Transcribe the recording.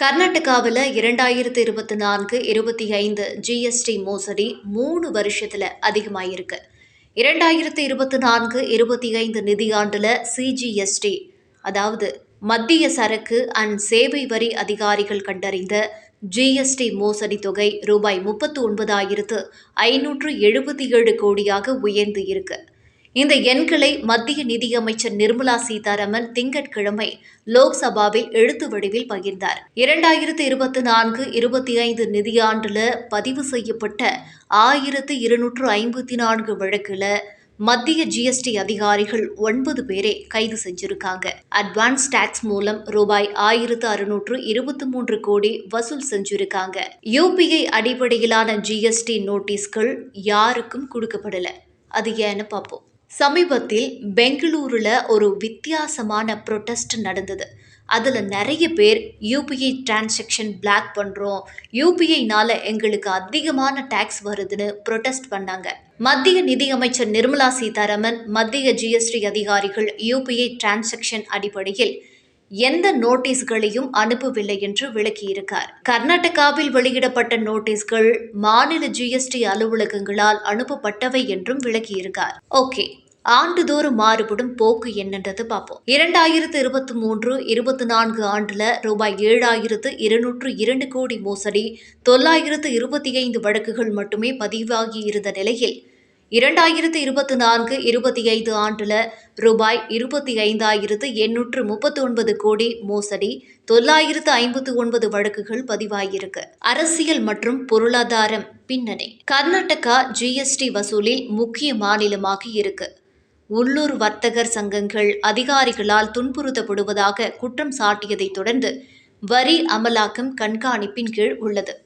கர்நாடகாவில் இரண்டாயிரத்து இருபத்தி நான்கு இருபத்தி ஐந்து ஜிஎஸ்டி மோசடி மூணு வருஷத்தில் அதிகமாயிருக்கு. இரண்டாயிரத்து இருபத்தி நான்கு இருபத்தி ஐந்து நிதியாண்டில் சிஜிஎஸ்டி அதாவது மத்திய சரக்கு அண்ட் சேவை வரி அதிகாரிகள் கண்டறிந்த ஜிஎஸ்டி மோசடி தொகை ரூபாய் முப்பத்து ஒன்பதாயிரத்து ஐநூற்று எழுபத்தி ஏழு கோடியாக உயர்ந்து இருக்குது இந்த எண்களை மத்திய நிதியமைச்சர் நிர்மலா சீதாராமன் திங்கட்கிழமை லோக்சபாவில் எழுத்து வடிவில் பகிர்ந்தார். இரண்டாயிரத்து இருபத்தி நான்கு இருபத்தி ஐந்து நிதியாண்டுல பதிவு செய்யப்பட்ட ஆயிரத்து இருநூற்று ஐம்பத்தி நான்கு வழக்குல மத்திய ஜிஎஸ்டி அதிகாரிகள் ஒன்பது பேரை கைது செஞ்சிருக்காங்க. அட்வான்ஸ் டாக்ஸ் மூலம் ரூபாய் ஆயிரத்து அறுநூற்று இருபத்தி மூன்று கோடி வசூல் செஞ்சிருக்காங்க. யூபிஐ அடிப்படையிலான ஜிஎஸ்டி நோட்டீஸ்கள் யாருக்கும் கொடுக்கப்படல. அது ஏன்னு பார்ப்போம் சமீபத்தில் பெங்களூருல ஒரு வித்தியாசமான ப்ரொட்டஸ்ட் நடந்தது. அதில் நிறைய பேர் யூபிஐ டிரான்சாக்ஷன் பிளாக் பண்ணுறோம் யூபிஐனால எங்களுக்கு அதிகமான டேக்ஸ் வருதுன்னு ப்ரொட்டஸ்ட் பண்ணாங்க. மத்திய நிதியமைச்சர் நிர்மலா சீதாராமன் மத்திய ஜிஎஸ்டி அதிகாரிகள் யூபிஐ டிரான்சாக்ஷன் அடிப்படையில் எந்த நோட்டீஸ்களையும் அனுப்பவில்லை என்று விளக்கியிருக்கார். கர்நாடகாவில் வெளியிடப்பட்ட நோட்டீஸ்கள் மாநில ஜிஎஸ்டி அலுவலகங்களால் அனுப்பப்பட்டவை என்றும் விளக்கியிருக்கார். ஓகே ஆண்டுதோறும் மாறுபடும் போக்கு என்னன்றது பார்ப்போம். இரண்டாயிரத்து இருபத்தி மூன்று இருபத்தி நான்கு ஆண்டுல ரூபாய் ஏழாயிரத்து இருநூற்று இரண்டு கோடி மோசடி தொள்ளாயிரத்து இருபத்தி ஐந்து வழக்குகள் மட்டுமே பதிவாகி இருந்த நிலையில் இரண்டாயிரத்து இருபத்தி நான்கு இருபத்தி ஐந்து ஆண்டுல ரூபாய் இருபத்தி ஐந்தாயிரத்து எண்ணூற்று முப்பத்தி ஒன்பது கோடி மோசடி தொள்ளாயிரத்து ஐம்பத்து ஒன்பது வழக்குகள் பதிவாகியிருக்கு அரசியல் மற்றும் பொருளாதாரம் பின்னணி. கர்நாடகா ஜிஎஸ்டி வசூலில் முக்கிய மாநிலமாக இருக்கு. உள்ளூர் வர்த்தகர் சங்கங்கள் அதிகாரிகளால் துன்புறுத்தப்படுவதாக குற்றம் சாட்டியதைத் தொடர்ந்து வரி அமலாக்கம் கண்காணிப்பின் கீழ் உள்ளது.